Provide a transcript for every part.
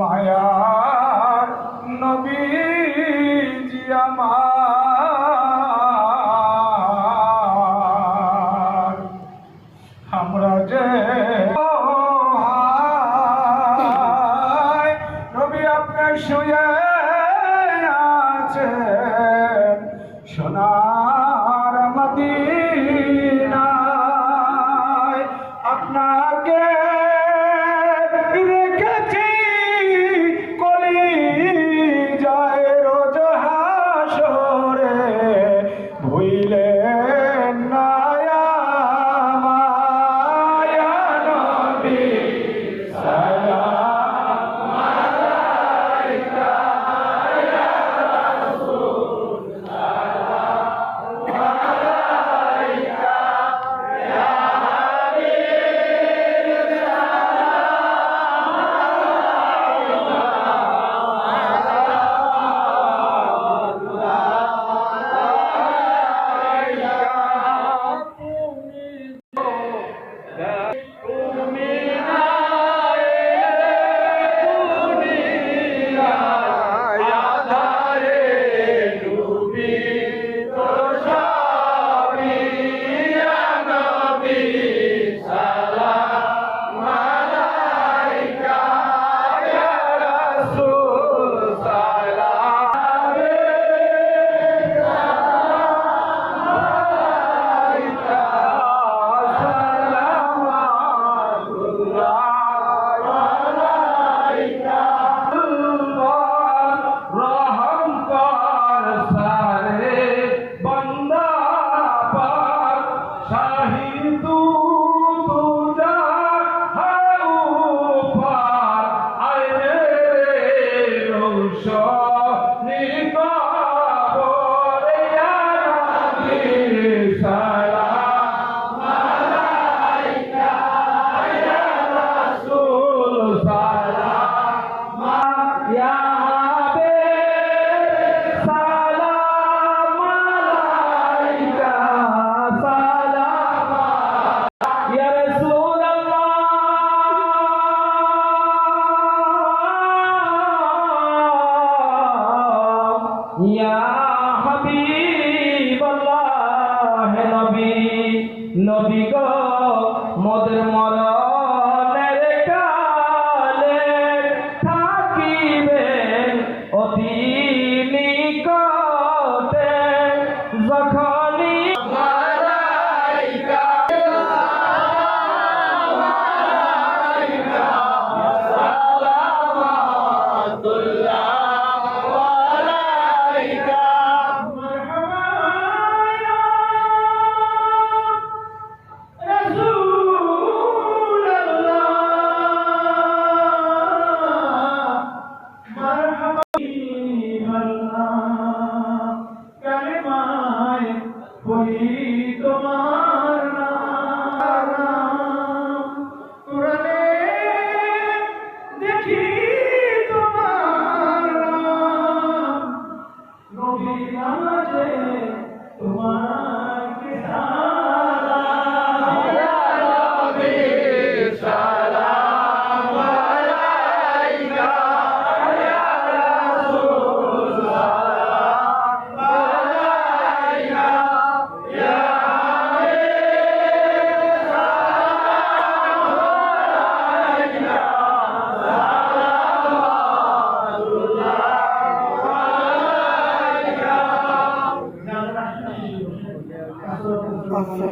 মায়ার নবী আমার। আমরা যে নবী আপনার শুয়ে আছে সোনা Tchau. varrido. নবী। নবী গো মদের মরা Bye.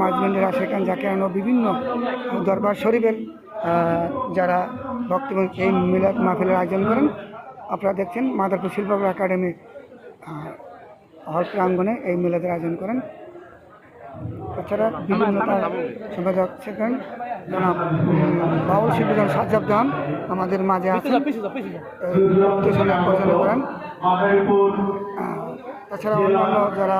মাজমেন্ডের আশেখান জাকেরানো বিভিন্ন দরবার শরীফের যারা ভক্তগণ এই মিলাদ মাহফিলের আয়োজন করেন আপনারা দেখছেন মাদারপুর শিল্পকলা একাডেমি হল প্রাঙ্গনে এই মিলাদের আয়োজন করেন। তাছাড়া বিভিন্ন তার সম্পাদক শেখেন জনাব বাউল শিল্পী সাজ্জাব খান আমাদের মাঝে আছেন। এই পরিচালনা করেন। তাছাড়া অন্যান্য যারা